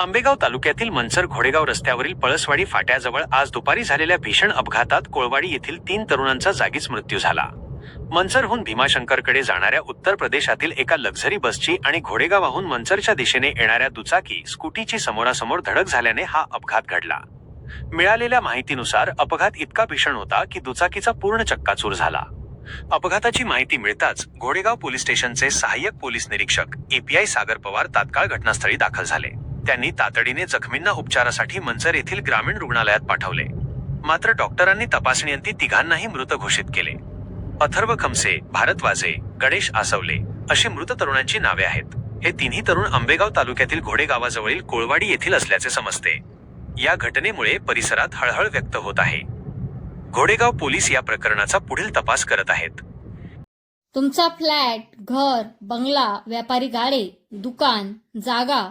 आंबेगाव तालुक्यातील मनसर घोडेगाव रस्त्यावरील पळसवाडी फाट्याजवळ आज दुपारी झालेल्या भीषण अपघातात कोळवाडी येथील तीन तरुणांचा जागीच मृत्यू झाला. मनसरहून भीमाशंकरकडे जाणाऱ्या उत्तर प्रदेशातील एका लक्झरी बसची आणि घोडेगावाहून मनसरच्या दिशेने येणाऱ्या दुचाकी स्कूटीची समोरासमोर धडक झाल्याने हा अपघात घडला. मिळालेल्या माहितीनुसार अपघात इतका भीषण होता की दुचाकीचा पूर्ण चक्काचूर झाला. अपघाताची माहिती मिळताच घोडेगाव पोलीस स्टेशनचे सहाय्यक पोलीस निरीक्षक एपीआय सागर पवार तात्काळ घटनास्थळी दाखल झाले. त्यांनी तातडीने जखमींना उपचारासाठी मंचर येथील ग्रामीण रुग्णालयात पाठवले. मात्र डॉक्टरांनी तपासणीअंती तिघांनाही मृत घोषित केले. अथर्व खमसे भारतवाजे गणेश आसवले अशी मृत तरुणांची नावे आहेत. हे तिन्ही तरुण आंबेगाव तालुक्यातील घोडेगावाजवळील कोळवाडी येथील असल्याचे समजते. या घटनेमुळे परिसरात हळहळ व्यक्त होत आहे. घोडेगाव पोलीस या प्रकरणाचा पुढील तपास करत आहेत. तुमचा फ्लॅट घर बंगला व्यापारी गाडे दुकान जागा